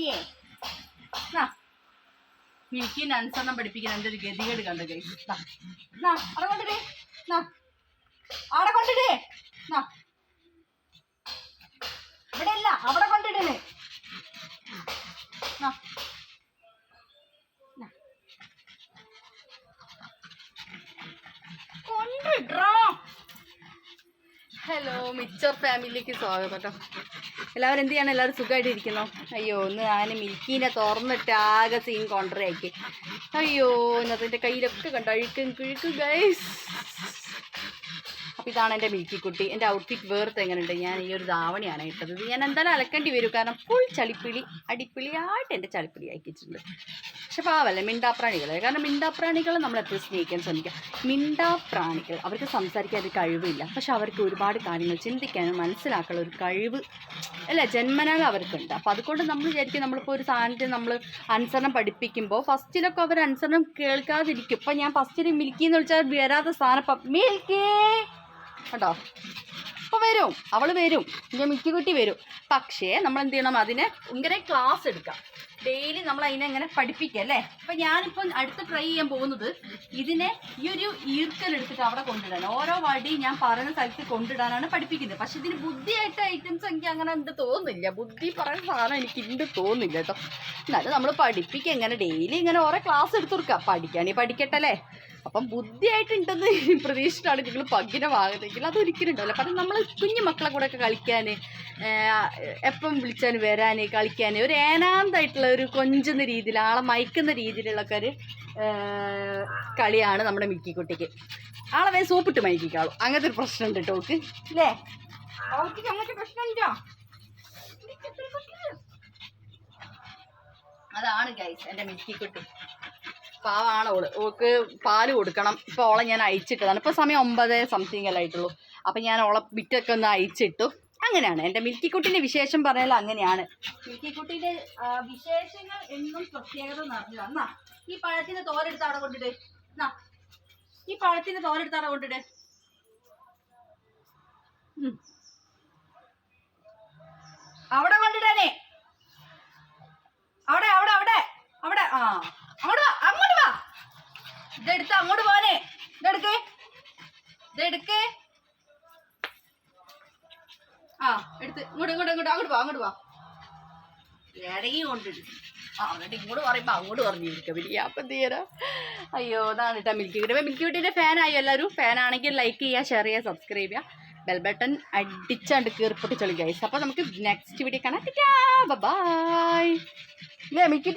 മിൽക്കിയേ നാ മിൽക്കിന് അനുസരണം പഠിപ്പിക്കാൻ എന്റെ ഒരു ഗതികേട് കണ്ട കഴിഞ്ഞു കൊണ്ടിടേ അവിടെ അല്ല അവിടെ കൊണ്ടിടേ നാ നാ. കൊണ്ടിടോ ഹലോ മിച്ചർ ഫാമിലിക്ക് സ്വാഗതം കേട്ടോ എല്ലാവരും എന്ത് ചെയ്യണം? എല്ലാവരും സുഖമായിട്ട് ഇരിക്കുന്നു? അയ്യോ ഒന്ന് ഞാൻ മിൽക്കീനെ തുറന്നിട്ട് ആകെ സീൻ കൊണ്ടറിയാക്കി അയ്യോ ഇന്നത്തെ കയ്യിലൊക്കെ കണ്ടോ? അഴുക്കും കിഴുക്കും ഗൈസ് അപ്പോൾ ഇതാണ് എന്റെ മിൽക്കി കുട്ടി എന്റെ ഔട്ട്ഫിറ്റ് വേർത്ത് എങ്ങനെയുണ്ട് ഞാൻ ഈ ഒരു ധാവണിയാണ് ഇട്ടത്. ഞാൻ എന്തായാലും അലക്കേണ്ടി വരും. കാരണം ഫുൾ ചളിപ്പിളി അടിപ്പിളിയായിട്ട് എന്റെ ചളിപ്പിളി അയക്കിച്ചിട്ടുണ്ട് പക്ഷെ പാവല്ലേ മിണ്ടാപ്രാണികളെ. കാരണം മിണ്ടാപ്രാണികളെ നമ്മൾ എപ്പോഴും സ്നേഹിക്കാൻ ശ്രമിക്കുക മിണ്ടാപ്രാണികൾ അവർക്ക് സംസാരിക്കാൻ ഒരു കഴിവില്ല. പക്ഷെ അവർക്ക് ഒരുപാട് കാര്യങ്ങൾ ചിന്തിക്കാനും മനസ്സിലാക്കാനുള്ള ഒരു കഴിവ് അല്ല ജന്മനാൽ അവർക്കുണ്ട്. അപ്പോൾ അതുകൊണ്ട് നമ്മൾ വിചാരിക്കും നമ്മളിപ്പോൾ ഒരു സാധനത്തിൽ നമ്മൾ അനുസരണം പഠിപ്പിക്കുമ്പോൾ ഫസ്റ്റിലൊക്കെ അവർ അനുസരണം കേൾക്കാതിരിക്കും. ഇപ്പം ഞാൻ ഫസ്റ്റിൽ മിൽക്കി എന്ന് വിളിച്ചാൽ വരാത്ത സാധനം മിൽക്കി! കേട്ടോ? അപ്പോൾ വരും. അവൾ വരും. എന്റെ മിക്കുകുട്ടി വരും. പക്ഷേ നമ്മൾ എന്ത് ചെയ്യണം? അതിനെ ഇങ്ങനെ ക്ലാസ് എടുക്കാം. ഡെയിലി നമ്മൾ അതിനെ ഇങ്ങനെ പഠിപ്പിക്കുക അല്ലേ? അപ്പം ഞാനിപ്പം അടുത്ത് ട്രൈ ചെയ്യാൻ പോകുന്നത് ഇതിനെ ഈ ഒരു ഈർക്കൽ എടുത്തിട്ട് അവിടെ കൊണ്ടിടാൻ. ഓരോ വടി ഞാൻ പറയുന്ന സ്ഥലത്ത് കൊണ്ടിടാനാണ് പഠിപ്പിക്കുന്നത്. പക്ഷെ ഇതിന് ബുദ്ധിയായിട്ട് ഐറ്റംസ് എനിക്ക് അങ്ങനെ ഉണ്ട് തോന്നുന്നില്ല. ബുദ്ധി പറയുന്ന സാധനം എനിക്ക് ഉണ്ട് തോന്നുന്നില്ല കേട്ടോ. എന്നാലും നമ്മൾ പഠിപ്പിക്കുക ഇങ്ങനെ ഡെയിലി ഇങ്ങനെ ഓരോ ക്ലാസ് എടുത്തു കൊടുക്കുക പഠിക്കാനേ പഠിക്കട്ടെ അല്ലേ? അപ്പം ബുദ്ധിയായിട്ടുണ്ടെന്ന് പ്രതീക്ഷിച്ചിട്ടാണ് നിങ്ങൾ പഗ്ഗിനെ വാങ്ങുന്നതെങ്കിൽ അതൊരിക്കലും ഉണ്ടാവില്ല. കാരണം നമ്മൾ കുഞ്ഞു മക്കളെ കൂടെ ഒക്കെ കളിക്കാൻ എപ്പം വിളിച്ചാൽ വരാൻ കളിക്കാൻ ഒരു ഏനാന്തായിട്ടുള്ള ഒരു കൊഞ്ചുന്ന രീതിയിൽ ആളെ മയക്കുന്ന രീതിയിലുള്ളൊക്കെ ഒരു കളിയാണ് നമ്മുടെ മിക്കിക്കുട്ടിക്ക് ആളെ വേ സോപ്പിട്ട് മയക്കിക്കാളും. അങ്ങനത്തെ ഒരു പ്രശ്നമുണ്ട് കേട്ടോ ഓക്ക് അല്ലേ അതാണ് ഗൈസ് എന്റെ മിക്കിക്കുട്ടി പാവാണ് ഓൾ. ഓൾക്ക് പാൽ കൊടുക്കണം. ഇപ്പോൾ ഓളെ ഞാൻ അയച്ചിട്ടതാണ്. ഇപ്പോൾ സമയം ഒമ്പത് സംതിങ് അല്ല ആയിട്ടുള്ളൂ. അപ്പം ഞാൻ ഓളെ ബിറ്റൊക്കെ ഒന്ന് അയച്ചിട്ടു. അങ്ങനെയാണ്. എന്റെ മിൽക്കിക്കുട്ടിന്റെ വിശേഷം പറഞ്ഞാൽ അങ്ങനെയാണ്. മിൽക്കിക്കുട്ടിന്റെ വിശേഷങ്ങൾ എന്നും പ്രത്യേകത നിറഞ്ഞു എന്നാ ഈ പഴത്തിന്റെ തോരെടുത്ത് അവിടെ കൊണ്ടിട്ട് ഈ പഴത്തിന്റെ തോരെടുത്ത് അവിടെ കൊണ്ടിട്ട് അവിടെ കൊണ്ടിട്ടേ അവിടെ അവിടെ അവിടെ. അവിടെ ആ വാ. ഇതെടുത്ത് അങ്ങോട്ട് പോനെ ഇതെടുക്കേ. ഇതെടുക്കേ. ആ എടുത്ത്. ഇങ്ങോട്ട് ഇങ്ങോട്ട് ഇങ്ങോട്ട്. അങ്ങോട്ട് വാ അങ്ങോട്ട് വാ ഇറങ്ങി ആ ഇങ്ങോട്ട് അങ്ങോട്ട് അയ്യോ അതാണ് കേട്ടോ മിൽക്കി വീട്ട് മിൽക്കി വീട്ടിന്റെ ഫാനായി എല്ലാവരും? ഫാനാണെങ്കിൽ ലൈക്ക് ചെയ്യുക ഷെയർ ചെയ്യുക സബ്സ്ക്രൈബ് ചെയ്യുക. ബെൽ ബട്ടൺ അടിച്ചാണ്ട് കീർപ്പൊട്ടി ചൊളി ഗൈസ് അപ്പോൾ നമുക്ക് നെക്സ്റ്റ് വീഡിയോ കാണാം. ബൈ ഇല്ലേ മിൽക്കി